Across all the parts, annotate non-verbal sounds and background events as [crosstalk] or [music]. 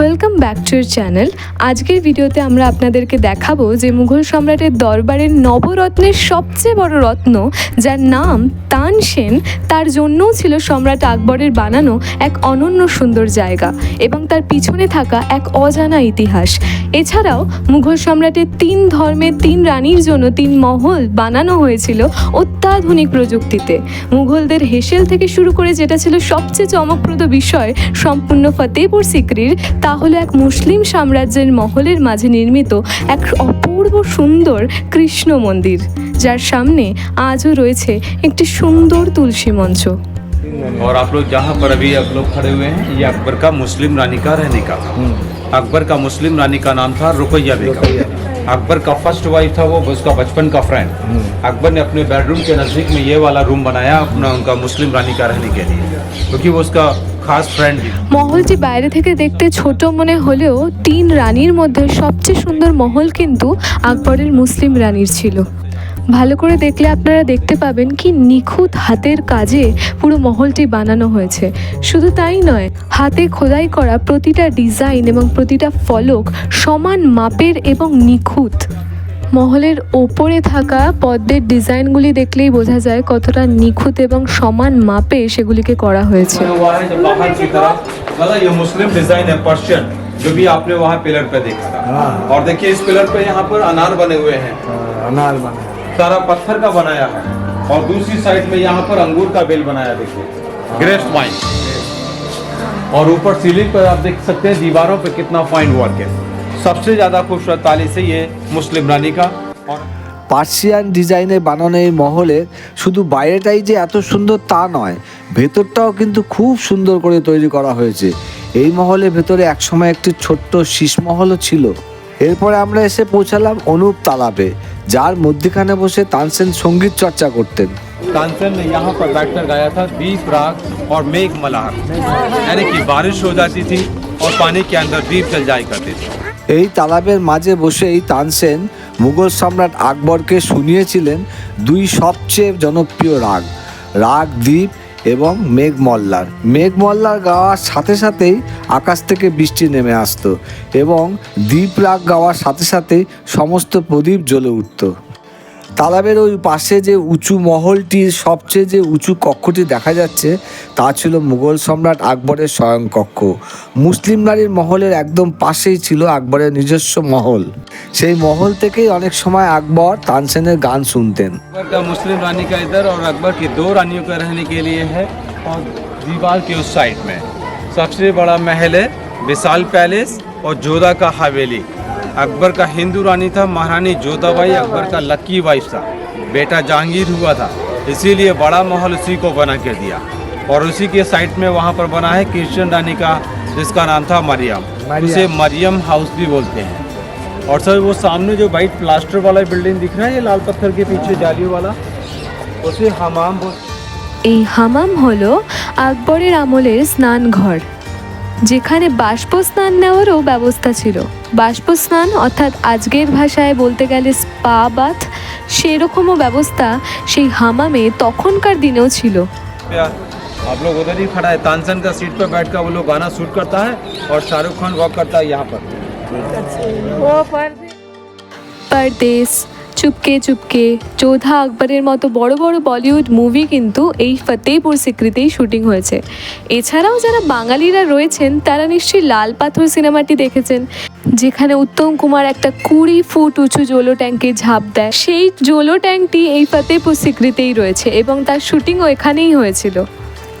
Welcome back to your channel আজকের ভিডিওতে আমরা আপনাদেরকে দেখাবো যে মুঘল সম্রাটের দরবারের নবরত্নের সবচেয়ে বড় রত্ন, যার নাম তানসেন তার জন্যও ছিল সম্রাট আকবরের বানানো এক অনন্য সুন্দর জায়গা এবং তার পিছনে থাকা এক অজানা ইতিহাস। এছাড়াও মুঘল সম্রাটের তিন ধর্মের তিন রানীর জন্য তিন মহল বানানো হয়েছিল অত্যাধুনিক প্রযুক্তিতে। মুঘলদের হেসেল থেকে শুরু করে যেটা ছিল সবচেয়ে চমকপ্রদ বিষয় সম্পূর্ণ ফতেপুর সিকরির তা হলো এক মুসলিম সাম্রাজ্যের মহলের মাঝে নির্মিত এক অপূর্ব সুন্দর কৃষ্ণ মন্দির যার সামনে আজও রয়েছে একটি সুন্দর তুলসী মঞ্চ और आप लोग जहाँ पर अभी आप लोग खड़े हुए हैं ये अकबर का मुस्लिम रानी का रहने का था अकबर का मुस्लिम रानी का नाम था रुकैया बेगम अकबर का फर्स्ट वाइफ था वो उसका बचपन का फ्रेंड अकबर ने अपने बेडरूम के नज़दीक में ये वाला रूम बनाया अपना उनका मुस्लिम रानी का रहने के लिए क्योंकि वो उसका खास फ्रेंड भी था। মহলটি বাইরে থেকে দেখতে ছোট মনে হলেও তিন রানীর মধ্যে সবচেয়ে সুন্দর মহল কিন্তু আকবরের মুসলিম রানীর ছিল। ভালো করে দেখলে আপনারা দেখতে পাবেন কি নিখুঁত হাতের কাজে পুরো মহলটি বানানো হয়েছে। শুধু তাই নয়, হাতে খোদাই করা প্রতিটা ডিজাইন এবং প্রতিটা ফলক সমান মাপের এবং নিখুঁত। মহলের ওপরে থাকা পদ্মের ডিজাইনগুলি দেখলেই বোঝা যায় কতটা নিখুঁত এবং সমান মাপে সেগুলিকে করা হয়েছে बना हुआ है जो बाहर की तरफ मतलब ये मुस्लिम डिजाइन है पर्शियन जो भी आपने वहाँ पिलर पे देखा था और देखिए इस पिलर पे यहाँ पर अनार बने हुए हैं अनार बना है। सारा पत्थर का बनाया है और दूसरी साइड में यहाँ पर अंगूर का बेल बनाया देखिए ग्रेप्स वाइन और ऊपर सीलिंग पर आप देख सकते हैं दीवारों पे कितना फाइन वर्क है सबसे ज्यादा खूबसूरत ताली से ये मुस्लिम रानी का और পার্সিয়ান ডিজাইনে বানানো এই মহলে শুধু বাইরেটাই যে এত সুন্দর তা নয় ভেতরটাও কিন্তু খুব সুন্দর করে তৈরি করা হয়েছে এই মহলের ভেতরে একসময় একটি ছোট্ট শীষমহলও ছিল এরপরে আমরা এসে পৌঁছালাম অনুপ তালাবে যার মধ্যখানে বসে তানসেন সঙ্গীত চর্চা করতেন तानसेन ने यहाँ पर बैठकर गाया था दीप राग और मेघ मल्हार यानी कि बारिश हो जाती थी और पानी के अंदर दीप जल जाया करते थे এই তালাবের মাঝে বসেই তানসেন মুঘল সম্রাট আকবরকে শুনিয়েছিলেন দুই সবচেয়ে জনপ্রিয় রাগ রাগ দ্বীপ এবং মেঘমল্লার। মেঘমল্লার মেঘ মল্লার গাওয়ার সাথে সাথেই আকাশ থেকে বৃষ্টি নেমে আসতো এবং দ্বীপ রাগ গাওয়ার সাথে সাথেই সমস্ত প্রদীপ জ্বলে উঠতো। তালাবের ওই পাশে যে উঁচু মহলটির সবচেয়ে যে উঁচু কক্ষটি দেখা যাচ্ছে তা ছিল মুঘল সম্রাট আকবরের স্বয়ং কক্ষ মুসলিম নারীর মহলের একদম পাশেই ছিল আকবরের নিজস্ব মহল সেই মহল থেকেই অনেক সময় আকবর তানসেনের গান শুনতেন अकबर का मुस्लिम रानी का इधर और अकबर की दो रानियों का रहने के लिए है और दीवार के उस साइड में सबसे बड़ा महल है विशाल पैलेस और जोधा का हवेली अकबर का हिंदू रानी था महारानी जोधाबाई अकबर का लकी वाइफ था बेटा जहांगीर हुआ था इसीलिए बड़ा महल उसी को बना के दिया और उसी के साइड में वहाँ पर बना है क्रिश्चियन रानी का जिसका नाम था मरियम मरियम। उसे मरियम हाउस भी बोलते हैं और सर वो सामने जो वाइट प्लास्टर वाला बिल्डिंग दिख रहा है ये लाल पत्थर के पीछे जाली वाला उसे हमाम बोल এই হামাম হলো আকবরের আমলের স্নানঘর যেখানে বাষ্প স্নান নেওয়ারও ব্যবস্থা ছিল বাষ্প স্নান অর্থাৎ আজকের ভাষায় বলতে গেলে স্পা বাথ সেরকমও ব্যবস্থা সেই হামামে তখনকার দিনেও ছিল आप लोग उधर ही खड़ा है तानसन का सीट पर बैठ कर वो लोग गाना शूट करता है और शाहरुख खान वॉक करता है यहाँ पर পরদেশ চুপকে চুপকে যোধা আকবরের মতো বড় বড় বলিউড মুভি কিন্তু এই ফতেহপুর সিক্রিতেই শুটিং হয়েছে। এছাড়াও যারা বাঙালিরা রয়েছেন, তারা নিশ্চয়ই লাল পাথর সিনেমাটি দেখেছেন, যেখানে উত্তম কুমার একটা কুড়ি ফুট উঁচু জোলো ট্যাঙ্কে ঝাঁপ দেয়। সেই জোলো ট্যাঙ্কটি এই ফতেহপুর সিক্রিতেই রয়েছে এবং তার শুটিংও এখানেই হয়েছিল।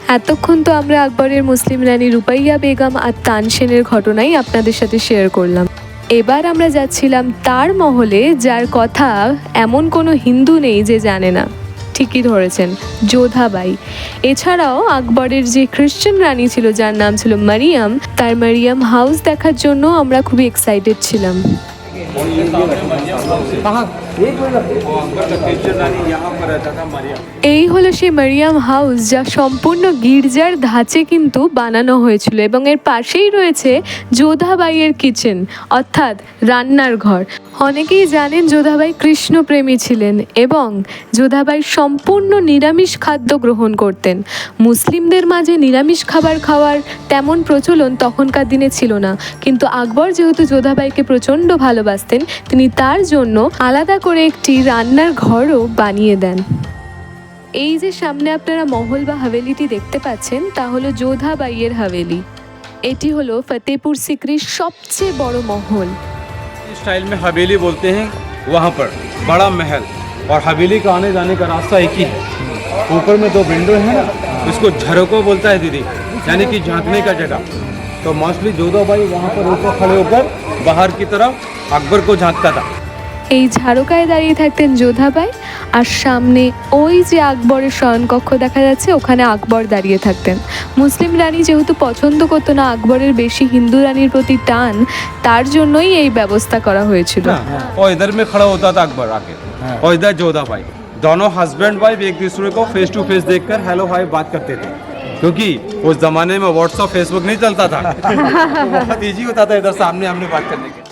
এতক্ষণ তো আমরা আকবরের মুসলিম রানী রুপাইয়া বেগম আর তানসেনের ঘটনাই আপনাদের সাথে শেয়ার করলাম। এবার আমরা যাচ্ছিলাম তার মহলে, যার কথা এমন কোনো হিন্দু নেই যে জানে না। ঠিকই ধরেছেন, যোধাবাই। এছাড়াও আকবরের যে খ্রিশ্চান রানী ছিল, যার নাম ছিল মারিয়াম, তার মারিয়াম হাউস দেখার জন্য আমরা খুবই এক্সাইটেড ছিলাম। এই হলো সেই মারিয়াম হাউস যা সম্পূর্ণ গির্জার ধাঁচে কিন্তু বানানো হয়েছিল এবং এর পাশেই রয়েছে যোধাবাইয়ের কিচেন, অর্থাৎ রান্নার ঘর। অনেকেই জানেন যোধাবাই কৃষ্ণপ্রেমী ছিলেন এবং যোধাবাই সম্পূর্ণ নিরামিষ খাদ্য গ্রহণ করতেন। মুসলিমদের মাঝে নিরামিষ খাবার খাওয়ার তেমন প্রচলন তখনকার দিনে ছিল না। কিন্তু আকবর যেহেতু যোধাবাইকে প্রচণ্ড ভালোবাসতেন তিনি তার জন্য আলাদা করে একটি রান্নার ঘরও বানিয়ে দেন এই যে সামনে আপনারা মহল বা হাভেলিটি দেখতে পাচ্ছেন তা হলো যোধাবাইয়ের হাভেলি এটি হলো ফতেপুর সিক্রির সবচেয়ে বড় মহল इस स्टाइल में हवेली बोलते हैं वहाँ पर बड़ा महल और हवेली का आने जाने का रास्ता एक ही है ऊपर में दो विंडो है ना इसको झरोको बोलता है दीदी यानी कि झांकने का जगह तो मोस्टली जोधा भाई वहाँ पर ऊपर खड़े होकर बाहर की तरफ अकबर को झांकता था এই ঝাড়কায় দাঁড়িয়ে থাকতেন যোধাবাই আর সামনে ওই যে আকবরের শয়নকক্ষ দেখা যাচ্ছে ওখানে আকবর দাঁড়িয়ে থাকতেন মুসলিম রানী যেহেতু পছন্দ করতো না আকবরের বেশি হিন্দু রানীর প্রতি টান তার জন্যই এই ব্যবস্থা করা হয়েছিল ना और इधर में खड़ा होता था अकबर आके और इधर जोधा भाई दोनों हस्बैंड वाइफ एक दूसरे को फेस टू फेस देखकर हेलो हाय बात करते थे क्योंकि उस जमाने में व्हाट्सअप फेसबुक नहीं चलता था [laughs] तो बहुत इजी होता था इधर सामने हमने बात करने के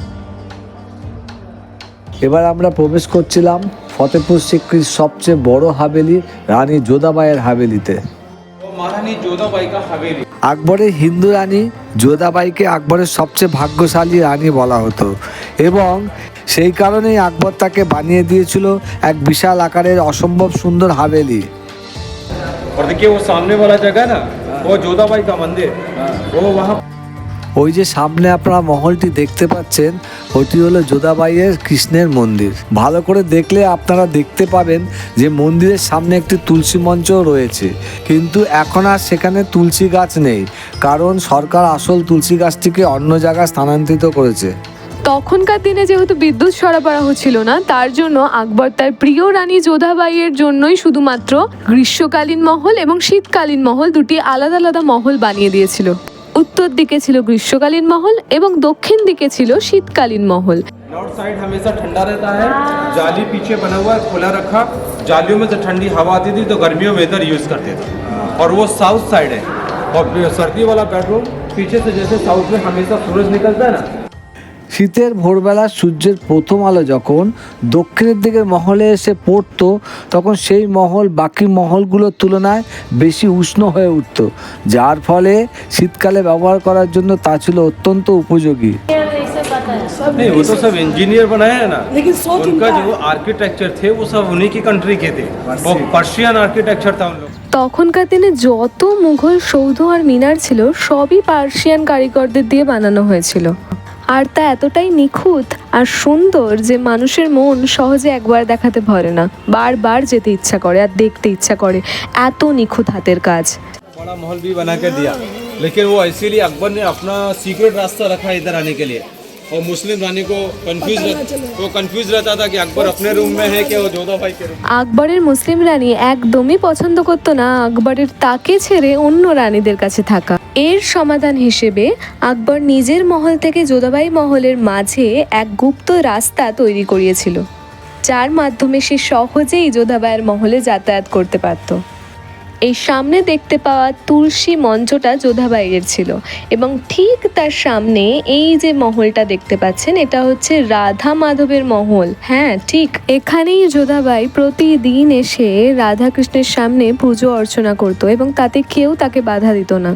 এবার আমরা প্রবেশ করছিলাম ফতেপুর সিক্রির সবচেয়ে বড় হাভেলি রানী যোধাবাইয়ের হাভেলিতে तो महारानी जोधा बाई का हवेली আকবরের হিন্দু রানী যোধাবাইকে আকবরের সবচেয়ে ভাগ্যশালী রানী বলা হতো এবং সেই কারণেই আকবর তাকে বানিয়ে দিয়েছিল এক বিশাল আকারের অসম্ভব সুন্দর হাভেলি और देखिए वो सामने वाला जगह ना वो जोधा बाई का मंदिर वो वहाँ ওই যে সামনে আপনারা মহলটি দেখতে পাচ্ছেন ওটি হলো যোধাবাইয়ের কৃষ্ণের মন্দির ভালো করে দেখলে আপনারা দেখতে পাবেন যে মন্দিরের সামনে একটি তুলসী মঞ্চও রয়েছে কিন্তু এখন আর সেখানে তুলসী গাছ নেই কারণ সরকার আসল তুলসী গাছটিকে অন্য জায়গায় স্থানান্তরিত করেছে তখনকার দিনে যেহেতু বিদ্যুৎ সরবরাহ ছিল না তার জন্য আকবর তার প্রিয় রানী যোধাবাইয়ের জন্যই শুধুমাত্র গ্রীষ্মকালীন মহল এবং শীতকালীন মহল দুটি আলাদা আলাদা মহল বানিয়ে দিয়েছিল উত্তর দিকে ছিল গ্রীষ্মকালীন মহল এবং দক্ষিণ দিকে ছিল শীতকালীন মহল नॉर्थ साइड हमेशा ठंडा रहता है जाली पीछे बना हुआ है खुला रखा जालियों में से ठंडी हवा आती थी तो गर्मियों में इधर यूज़ करते थे और वो साउथ साइड है और सर्दी वाला बेडरूम पीछे से जैसे साउथ में हमेशा सूरज निकलता है ना শীতের ভোরবেলা সূর্যের প্রথম আলো যখন দক্ষিণের দিকের মহলে এসে পড়তো তখন সেই মহল বাকি মহলগুলোর তুলনায় বেশি উষ্ণ হয়ে উঠত যার ফলে শীতকালে ব্যবহার করার জন্য তা ছিল অত্যন্ত উপযোগী नहीं वो तो सब इंजीनियर बनाए हैं ना लेकिन सोच उनका जो आर्किटेक्चर थे वो सब उन्हीं की कंट्री के थे वो पर्शियन आर्किटेक्चर था उन लोग তখনকার দিনে যত মুঘল সৌধ আর মিনার ছিল সবই পার্সিয়ান কারিগরদের দিয়ে বানানো হয়েছিল আর তা এতটাই নিখুঁত আর সুন্দর যে মানুষের মন সহজে একবার দেখাতে ভরে না বারবার যেতে ইচ্ছা করে আর দেখতে ইচ্ছা করে এত নিখুঁত হাতের কাজ बड़ा महल भी बना कर दिया लेकिन वो इसीलिए अकबर ने अपना सीक्रेट रास्ता रखा इधर आने के लिए और मुस्लिम रानी को कंफ्यूज वो कंफ्यूज रहता था कि अकबर अपने रूम में है कि वो जोधा भाई के रूम আকবরের মুসলিম রানী একদমই পছন্দ করতো না আকবরের তাকে ছেড়ে অন্য রানীদের কাছে থাকা এর সমাধান হিসেবে আকবর নিজের মহল থেকে যোধাবাই মহলের মাঝে এক গুপ্ত রাস্তা তৈরি করিয়েছিল যার মাধ্যমে সে সহজেই যোধাবাইয়ের মহলে যাতায়াত করতে পারত এই সামনে দেখতে পাওয়া তুলসী মঞ্চটা যোধাবাইয়ের ছিল। এবং ঠিক তার সামনে এই যে মহলটা দেখতে পাচ্ছেন, এটা হচ্ছে রাধা মাধবের মহল। হ্যাঁ ঠিক। এখানেই যোধাবাই প্রতিদিন এসে রাধা কৃষ্ণের সামনে পুজো অর্চনা করতো এবং তাতে কেউ তাকে বাধা দিত না।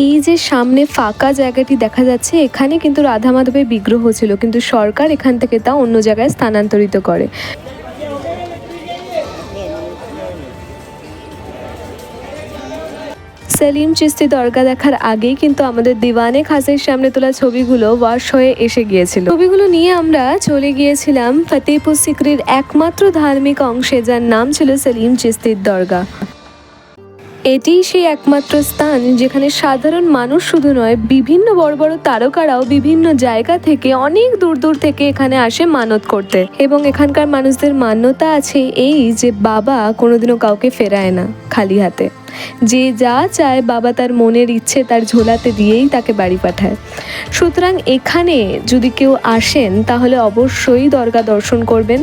এই যে সামনে ফাঁকা জায়গাটি দেখা যাচ্ছে, এখানে কিন্তু রাধা মাধবের বিগ্রহ ছিল, কিন্তু সরকার এখান থেকে তা অন্য জায়গায় স্থানান্তরিত করে। সেলিম চিস্তি দরগা দেখার আগেই কিন্তু আমাদের দিওয়ানে খাসের সামনে তোলা ছবিগুলো ওয়াশ হয়ে এসে গিয়েছিল। ছবিগুলো নিয়ে আমরা চলে গিয়েছিলাম ফতেহপুর সিকরির একমাত্র ধার্মিক অংশে, যার নাম ছিল সেলিম চিস্তির দরগা। এটিই সেই একমাত্র স্থান যেখানে সাধারণ মানুষ শুধু নয়, বিভিন্ন বড় বড় তারকারাও বিভিন্ন জায়গা থেকে অনেক দূর দূর থেকে এখানে আসে মানত করতে। এবং এখানকার মানুষদের মান্যতা আছে এই যে বাবা কোনোদিনও কাউকে ফেরায় না, খালি হাতে। যে যা চায় বাবা তার মনের ইচ্ছে তার ঝোলাতে দিয়েই তাকে বাড়ি পাঠায়। সুতরাং এখানে যদি কেউ আসেন, তাহলে অবশ্যই দরগা দর্শন করবেন।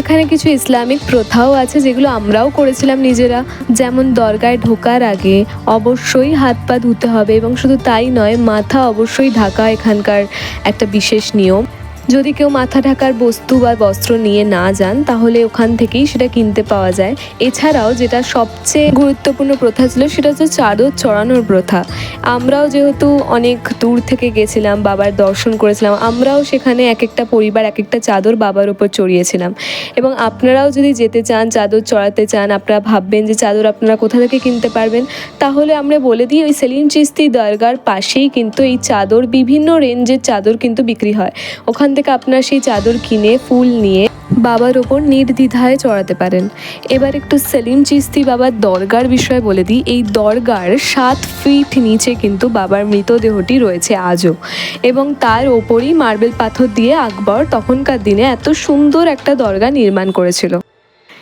এখানে কিছু ইসলামিক প্রথাও আছে যেগুলো আমরাও করেছিলাম নিজেরা। যেমন দরগায় ঢোকার আগে অবশ্যই হাত পা ধুতে হবে এবং শুধু তাই নয়, মাথা অবশ্যই ঢাকা এখানকার একটা বিশেষ নিয়ম। যদি কেউ মাথা ঢাকার বস্তু বা বস্ত্র নিয়ে না যান, তাহলে ওখান থেকেই সেটা কিনতে পাওয়া যায়। এছাড়াও যেটা সবচেয়ে গুরুত্বপূর্ণ প্রথা ছিল, সেটা হচ্ছে চাদর চড়ানোর প্রথা। আমরাও যেহেতু অনেক দূর থেকে গেছিলাম, বাবার দর্শন করেছিলাম, আমরাও সেখানে এক একটা পরিবার এক একটা চাদর বাবার উপর চড়িয়েছিলাম। এবং আপনারাও যদি যেতে চান, চাদর চড়াতে চান, আপনারা ভাববেন যে চাদর আপনারা কোথা থেকে কিনতে পারবেন, তাহলে আমরা বলে দিই, ওই সেলিম চিস্তি দরগার পাশেই কিন্তু এই চাদর, বিভিন্ন রেঞ্জের চাদর কিন্তু বিক্রি হয়। ওখান থেকে আপনার সেই চাদর কিনে, ফুল নিয়ে বাবার ওপর নির্দ্বিধায় চড়াতে পারেন। এবার একটু সেলিম চিস্তি বাবার দরগার বিষয়ে বলে দিই। এই দরগার সাত ফিট নিচে কিন্তু বাবার মৃতদেহটি রয়েছে আজও। এবং তার ওপরই মার্বেল পাথর দিয়ে আকবর তখনকার দিনে এত সুন্দর একটা দরগা নির্মাণ করেছিল।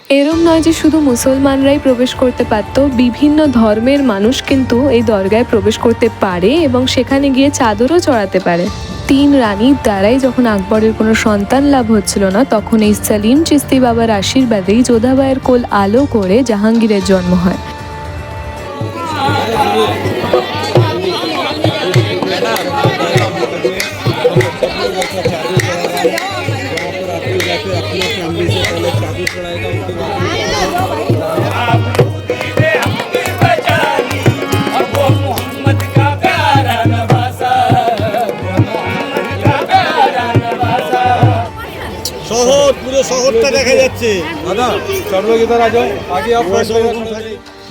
এরম নয় যে শুধু মুসলমানরাই প্রবেশ করতে পারত, বিভিন্ন ধর্মের মানুষ কিন্তু এই দরগায় প্রবেশ করতে পারে এবং সেখানে গিয়ে চাদরও চড়াতে পারে। তিন রানীর দ্বারাই যখন আকবরের কোনো সন্তান লাভ হচ্ছিল না, তখন এই সালিম চিস্তি বাবার আশীর্বাদেই যোধাবায়ের কোল আলো করে জাহাঙ্গীরের জন্ম হয়।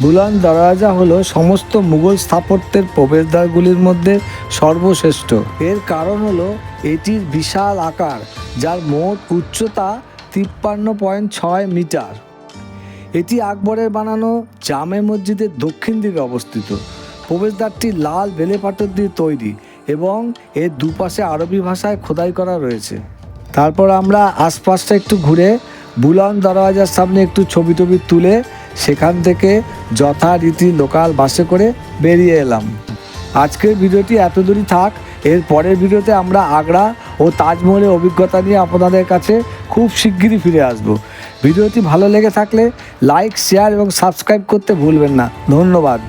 বুলান দরাজা হলো সমস্ত মুঘল স্থাপত্যের প্রবেশদ্বারগুলির মধ্যে সর্বশ্রেষ্ঠ। এর কারণ হলো এটির বিশাল আকার যার মোট উচ্চতা তিপ্পান্ন পয়েন্ট ছয় মিটার। এটি আকবরের বানানো জামে মসজিদের দক্ষিণ দিকে অবস্থিত। প্রবেশদ্বারটি লাল বেলে পাটর দিয়ে তৈরি এবং এর দুপাশে আরবি ভাষায় খোদাই করা রয়েছে। তারপর আমরা আশপাশটা একটু ঘুরে বুলন দরওয়াজার সামনে একটু ছবি টবি তুলে সেখান থেকে যথারীতি লোকাল বাসে করে বেরিয়ে এলাম। আজকের ভিডিওটি এত দূরই থাক, এর পরের ভিডিওতে আমরা আগ্রা ও তাজমহলের অভিজ্ঞতা নিয়ে আপনাদের কাছে খুব শিগগিরই ফিরে আসব। ভিডিওটি ভালো লেগে থাকলে লাইক, শেয়ার এবং সাবস্ক্রাইব করতে ভুলবেন না। ধন্যবাদ।